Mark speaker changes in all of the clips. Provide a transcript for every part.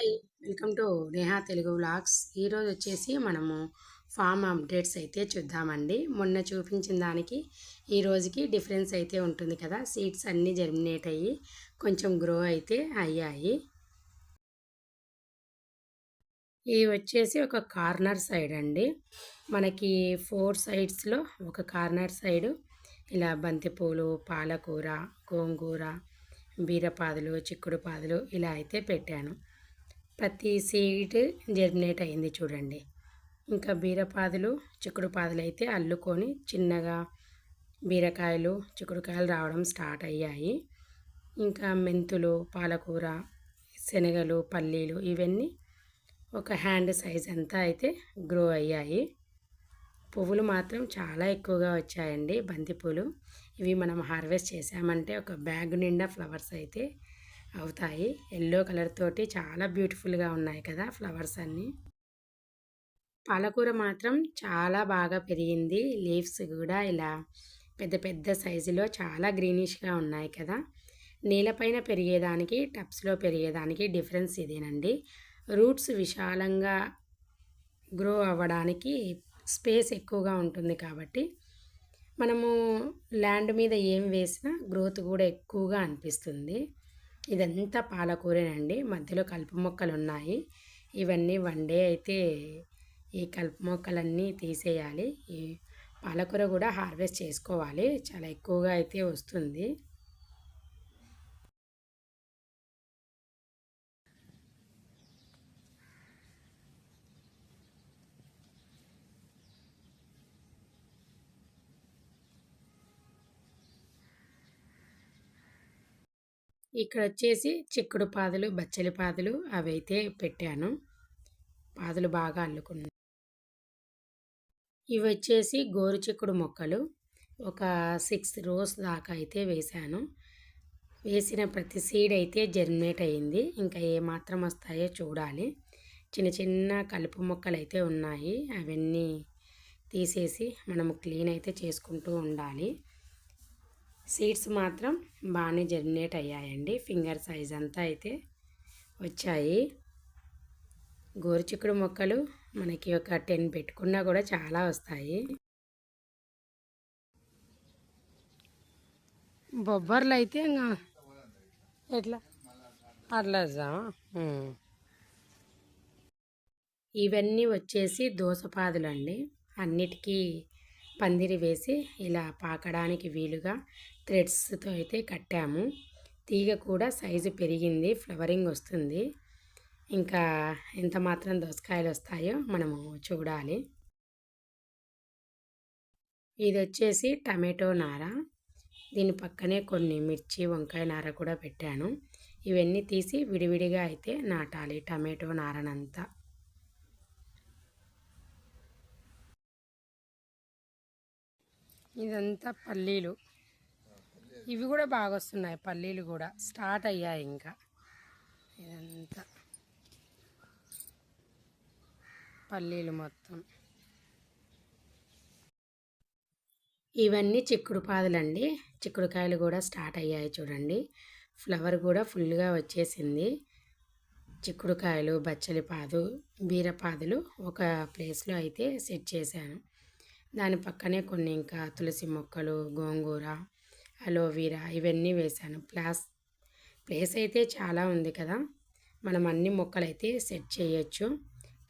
Speaker 1: Hi welcome to Neha Telugu vlogs. ఈరోజు వచ్చేసి మనము ఫామ్ అప్డేట్స్ అయితే చూద్దామండి. మొన్న చూపించిన దానికి ఈ రోజుకి డిఫరెన్స్ అయితే ఉంటుంది కదా. సీడ్స్ అన్నీ జర్మినేట్ అయ్యి కొంచెం గ్రో అయితే అయ్యాయి. ఇది వచ్చేసి ఒక కార్నర్ సైడ్ అండి. మనకి ఫోర్ సైడ్స్లో ఒక కార్నర్ సైడు ఇలా బంతిపూలు పాలకూర గోంగూర బీరపాదులు చిక్కుడు పాదులు ఇలా అయితే పెట్టాను. ప్రతి సీడ్ జర్మినేట్ అయింది చూడండి. ఇంకా బీరపాదులు చిక్కుడు పాదులు అయితే అల్లుకొని చిన్నగా బీరకాయలు చిక్కుడుకాయలు రావడం స్టార్ట్ అయ్యాయి. ఇంకా మెంతులు పాలకూర శనగలు పల్లీలు ఇవన్నీ ఒక హ్యాండ్ సైజ్ అంతా అయితే గ్రో అయ్యాయి. పువ్వులు మాత్రం చాలా ఎక్కువగా వచ్చాయండి బంతిపూలు. ఇవి మనం హార్వెస్ట్ చేసామంటే ఒక బ్యాగ్ నిండా ఫ్లవర్స్ అయితే అవుతాయి. ఎల్లో కలర్ తోటి చాలా బ్యూటిఫుల్గా ఉన్నాయి కదా ఫ్లవర్స్ అన్నీ. పాలకూర మాత్రం చాలా బాగా పెరిగింది. లీవ్స్ కూడా ఇలా పెద్ద పెద్ద సైజులో చాలా గ్రీనిష్గా ఉన్నాయి కదా. నేలపైన పెరిగేదానికి టబ్స్లో పెరిగేదానికి డిఫరెన్స్ ఇదేనండి. రూట్స్ విశాలంగా గ్రో అవ్వడానికి స్పేస్ ఎక్కువగా ఉంటుంది కాబట్టి మనము ల్యాండ్ మీద ఏం వేసినా గ్రోత్ కూడా ఎక్కువగా అనిపిస్తుంది. ఇదంతా పాలకూరేనండి. మధ్యలో కలుపు మొక్కలు ఉన్నాయి ఇవన్నీ వన్ డే అయితే ఈ కలుపు మొక్కలన్నీ తీసేయాలి. ఈ పాలకూర కూడా హార్వెస్ట్ చేసుకోవాలి. చాలా ఎక్కువగా అయితే వస్తుంది. ఇక్కడ వచ్చేసి చిక్కుడు పాదులు బచ్చలి పాదులు అవైతే పెట్టాను. పాదులు బాగా అల్లుకున్నాయి ఇవి వచ్చేసి గోరు చిక్కుడు మొక్కలు. ఒక సిక్స్ రోస్ దాకా అయితే వేశాను. వేసిన ప్రతి సీడ్ అయితే జర్మినేట్ అయ్యింది. ఇంకా ఏమాత్రం వస్తాయో చూడాలి. చిన్న చిన్న కలుపు మొక్కలు అయితే ఉన్నాయి. అవన్నీ తీసేసి మనము క్లీన్ అయితే చేసుకుంటూ ఉండాలి. సీడ్స్ మాత్రం బాగానే జర్మినేట్ అయ్యాయండి. ఫింగర్ సైజ్ అంతా అయితే వచ్చాయి. గోరుచిక్కుడు మొక్కలు మనకి ఒక టెన్ పెట్టుకున్నా కూడా చాలా వస్తాయి. బొబ్బర్లు అయితే ఇంకా ఎట్లా? అట్లా ఇవన్నీ వచ్చేసి దోసపాదులు అండి అన్నిటికీ పందిరి వేసి ఇలా పాకడానికి వీలుగా థ్రెడ్స్తో అయితే కట్టాము. తీగ కూడా సైజు పెరిగింది ఫ్లవరింగ్ వస్తుంది. ఇంకా ఎంత మాత్రం దోసకాయలు వస్తాయో మనము చూడాలి. ఇది వచ్చేసి టమాటో నార. దీని పక్కనే కొన్ని మిర్చి వంకాయ నార కూడా పెట్టాను. ఇవన్నీ తీసి విడివిడిగా అయితే నాటాలి టమాటో నారనంతా. ఇదంతా పల్లీలు. ఇవి కూడా బాగా వస్తున్నాయి పల్లీలు కూడా. స్టార్ట్ అయ్యాయి ఇంకా. ఇదంతా పల్లీలు మొత్తం. ఇవన్నీ చిక్కుడు పాదులండి. చిక్కుడుకాయలు కూడా స్టార్ట్ అయ్యాయి చూడండి. ఫ్లవర్ కూడా ఫుల్గా వచ్చేసింది. చిక్కుడుకాయలు బచ్చలి పాదు బీరపాదులు ఒక ప్లేస్లో అయితే సెట్ చేశాను. దాని పక్కనే కొన్ని ఇంకా తులసి మొక్కలు గోంగూర అలోవీరా ఇవన్నీ వేశాను. ప్లాస్ ప్లేస్ అయితే చాలా ఉంది కదా. మనం అన్ని మొక్కలు అయితే సెట్ చేయొచ్చు.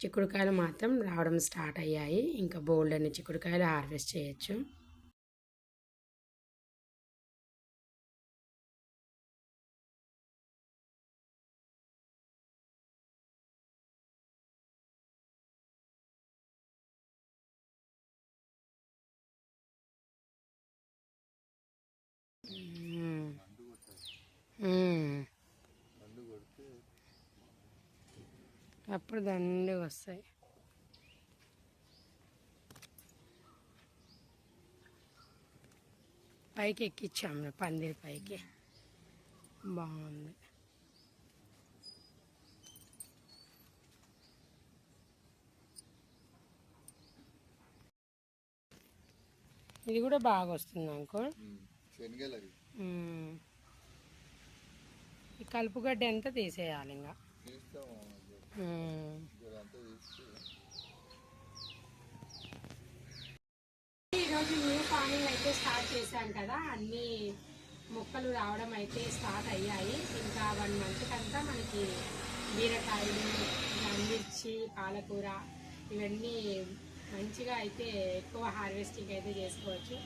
Speaker 1: చిక్కుడుకాయలు మాత్రం రావడం స్టార్ట్ అయ్యాయి. ఇంకా బోల్డ్ అన్ని చిక్కుడుకాయలు హార్వెస్ట్ చేయొచ్చు. అప్పుడు దండి వస్తాయి. పైకి ఎక్కించాము పందిరి పైకి. బాగుంది. ఇది కూడా బాగా వస్తుంది అంకుల్. ఈ కలుపుగడ్డ ఎంత తీసేయాలి ఇంకా ఈరోజు న్యూ ఫార్మింగ్ అయితే స్టార్ట్ చేశాను కదా. అన్ని మొక్కలు రావడం అయితే స్టార్ట్ అయ్యాయి. ఇంకా వన్ మంత్ కంతా మనకి బీరకాయలు మిర్చి పాలకూర ఇవన్నీ మంచిగా అయితే ఎక్కువ హార్వెస్టింగ్ అయితే చేసుకోవచ్చు.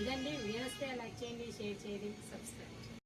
Speaker 1: ఇదండి. వీడియో లైక్ చేయండి షేర్ చేయండి సబ్స్క్రైబ్